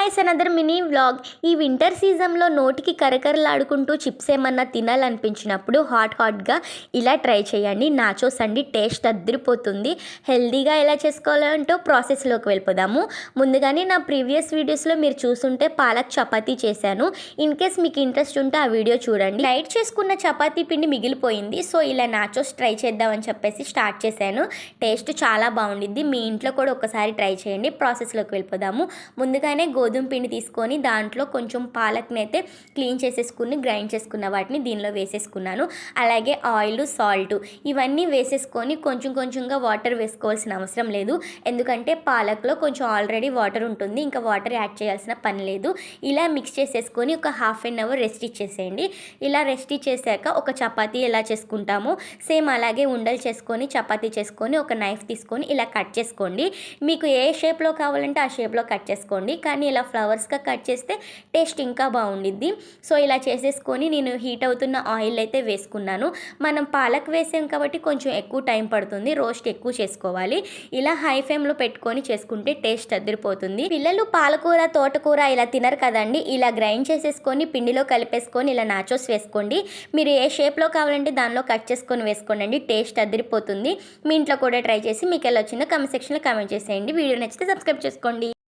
Guys another mini vlog. ఈ winter సీజన్లో నోటికి కరకరలాడుకుంటూ చిప్స్ ఏమన్నా తినాలనిపించినప్పుడు హాట్ హాట్గా ఇలా ట్రై చేయండి. నాచోస్ అండి టేస్ట్ అద్దరిపోతుంది హెల్దీగా ఎలా చేసుకోవాలంటో ప్రాసెస్లోకి వెళ్ళిపోదాము. ముందుగానే నా ప్రీవియస్ వీడియోస్లో మీరు చూసుంటే పాలక్ చపాతీ చేశాను. ఇన్ కేస్ మీకు ఇంట్రెస్ట్ ఉంటే ఆ వీడియో చూడండి. లైట్ చేసుకున్న చపాతీ పిండి మిగిలిపోయింది. సో ఇలా నాచోస్ ట్రై చేద్దామని చెప్పేసి స్టార్ట్ చేశాను. టేస్ట్ చాలా బాగుండిద్ది. మీ ఇంట్లో కూడా ఒకసారి ట్రై చేయండి. ప్రాసెస్లోకి వెళ్ళిపోదాము. ముందుగానే గోధుమ పిండి తీసుకొని దాంట్లో కొంచెం పాలక్ని అయితే క్లీన్ చేసేసుకుని గ్రైండ్ చేసుకున్న వాటిని దీనిలో వేసేసుకున్నాను. అలాగే ఆయిల్ సాల్ట్ ఇవన్నీ వేసేసుకొని కొంచెం కొంచెంగా వాటర్ వేసుకోవాల్సిన అవసరం లేదు. ఎందుకంటే పాలక్లో కొంచెం ఆల్రెడీ వాటర్ ఉంటుంది. ఇంకా వాటర్ యాడ్ చేయాల్సిన పని లేదు. ఇలా మిక్స్ చేసేసుకొని ఒక హాఫ్ అన్ అవర్ రెస్ట్ ఇచ్చేసేయండి. ఇలా రెస్ట్ ఇచ్చేసాక ఒక చపాతీ ఎలా చేసుకుంటామో సేమ్ అలాగే ఉండలు చేసుకొని చపాతీ చేసుకొని ఒక నైఫ్ తీసుకొని ఇలా కట్ చేసుకోండి. మీకు ఏ షేప్లో కావాలంటే ఆ షేప్లో కట్ చేసుకోండి. కానీ ఇలా ఇలా ఫ్లవర్స్గా కట్ చేస్తే టేస్ట్ ఇంకా బాగుండిద్ది. సో ఇలా చేసేసుకొని నేను హీట్ అవుతున్న ఆయిల్ అయితే వేసుకున్నాను. మనం పాలక్ వేసాం కాబట్టి కొంచెం ఎక్కువ టైం పడుతుంది. రోస్ట్ ఎక్కువ చేసుకోవాలి. ఇలా హై ఫ్లేమ్లో పెట్టుకొని చేసుకుంటే టేస్ట్ అదిరిపోతుంది. పిల్లలు పాలకూర తోటకూర ఇలా తినరు కదండి. ఇలా గ్రైండ్ చేసేసుకొని పిండిలో కలిపేసుకొని ఇలా నాచోస్ వేసుకోండి. మీరు ఏ షేప్లో కావాలంటే దానిలో కట్ చేసుకొని వేసుకోండి టేస్ట్ అదిరిపోతుంది. మీ ఇంట్లో కూడా ట్రై చేసి మీకు ఎలా వచ్చిందో కమెంట్ సెక్షన్లో కమెంట్ చేసేయండి. వీడియో నచ్చితే సబ్స్క్రైబ్ చేసుకోండి.